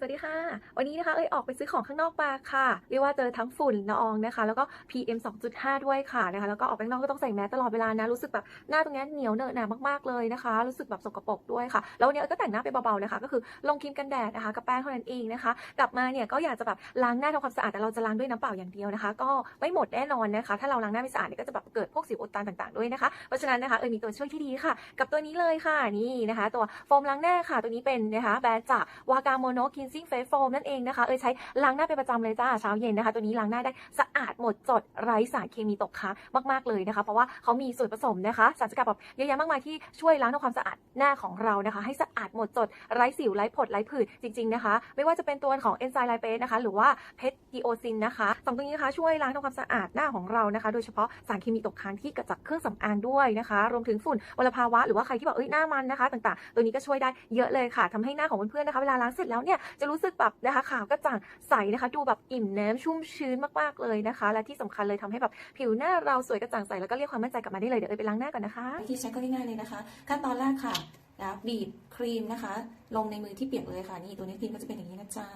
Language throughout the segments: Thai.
สวัสดีค่ะ วันนี้นะคะเอ้ยออกไปซื้อของข้างนอกมาค่ะ เรียกว่าเจอทั้งฝุ่นละอองนะคะ แล้วก็ PM 2.5 ด้วยค่ะนะคะแล้วก็ออกไปข้างนอกก็ต้องใส่แมสตลอดเวลานะรู้สึกแบบหน้าตรงนี้เหนียวเหนอะหนามากๆเลยนะคะ รู้สึกแบบสกปรกด้วยค่ะ แล้ววันนี้เอ้ยก็แต่งหน้าไปเบาๆนะคะ ก็คือลงครีมกันแดดนะคะกับแป้งเท่านั้นเองนะคะ กลับมาเนี่ยก็อยากจะแบบล้างหน้าทำความสะอาดแต่เราจะล้างด้วยน้ำเปล่าอย่างเดียวนะคะ ก็ไม่หมดแน่นอนนะคะ ถ้าเราล้างหน้าไม่สะอาดเนี่ยก็จะแบบเกิดพวกสิวอุดตันต่างๆด้วยนะคะเพราะฉะนั้นนะคะเอ้ยมีตัวช่วยที่ดีค่ะ กับตัวนี้เลยค่ะนี่นะคะ ตัวโฟมล้างหน้าค่ะตัวนี้เป็นนะคะแบรนด์จากวากาโมโนคินซิ่งเฟสโฟมนั่นเองนะคะ เอยใช้ล้างหน้าเป็นประจำเลยจ้าเช้าเย็นนะคะ ตัวนี้ล้างหน้าได้สะอาดหมดจดไร้สารเคมีตกค้างมาก ๆ เลยนะคะ เพราะว่าเขามีส่วนผสมนะคะ สารสกัดแบบเยอะแยะมากมายที่ช่วยล้างทำความสะอาดหน้าของเรานะคะ ให้สะอาดหมดจดไร้สิวไร้ผดไร้ผื่นจริง ๆ นะคะ ไม่ว่าจะเป็นตัวของเอนไซม์ไลเปสนะคะ หรือว่าเพชดีโอซินนะคะสองตัวนี้นะคะช่วยล้างทำความสะอาดหน้าของเรานะคะ โดยเฉพาะสารเคมีตกค้างที่เกิดจากเครื่องสำอางด้วยนะคะ รวมถึงฝุ่นมลภาวะ หรือว่าใครที่แบบเอ้ยหน้ามันนะคะ ต่างๆ ตัวนี้ก็ช่วยได้เยอะเลยค่ะทำให้หน้าของเพื่อนๆนะคะเวลาล้างเสร็จแล้วเนี่ยจะรู้สึกแบบนะคะขาวกระจ่างใสนะคะดูแบบอิ่มน้มชุ่มชื้นมากๆเลยนะคะ และที่สำคัญเลยทำให้แบบผิวหน้าเราสวยกระจ่างใสแล้วก็เรียกความมั่นใจกลับมาได้เลยเดี๋ยวเอ้ยไปล้างหน้าก่อนนะคะวิธีใช้ก็ง่ายๆเลยนะคะขั้นตอนแรกค่ะนะบีบครีมนะคะ ลงในมือที่เปียกเลยค่ะ นี่ตัวนี้ครีมก็จะเป็นอย่างนี้นะจ๊ะ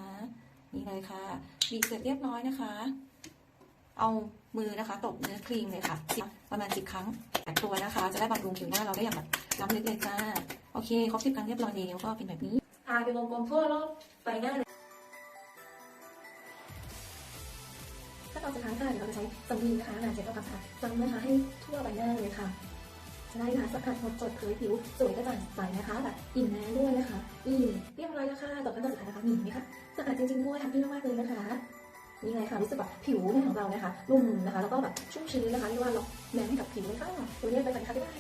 นี่เลยค่ะ บีบเสร็จเรียบร้อยนะคะ เอามือนะคะตบเนื้อครีมเลยค่ะประมาณสิบครั้งแต่ตัวนะคะ จะได้บำรุงผิวหน้าเราได้อย่างแบบล้ำลึกเลยจ้าโอเคครบสิบครั้งเรียบร้อยแล้วก็เป็นแบบนี้ ทาเป็นวงกลมทั่วรอบใบหน้าเลยขั้นตอนสุดท้าค่ะเดี๋ยวเราจะใช้สำลีนะคะหนาเช็ดทำความสะอาดซ้ำนะคะให้ทั่วใบหน้าเลยค่ะจะได้ค่ะสกัดหมดจดเผยผิวสวยกระจ่างใสนะคะแบบอิ่มแน้ด้วยนะคะอิ่มเรียบร้อยแล้วค่ะต่อขั้นตอนสุดท้ายนะคะมีไหมคะสกัดจริงๆด้วยแฮปปี้มากๆเลยนะคะนี่ไงค่ะรู้สึกแบบผิวหน้าของเรานะคะนุ่มนะคะ แล้วก็แบบชุ่มชื้นนะคะเรียกว่าล็อกแมนให้กับผิวเลยค่ะตัวนี้ไปกันค่ะบ๊ายบาย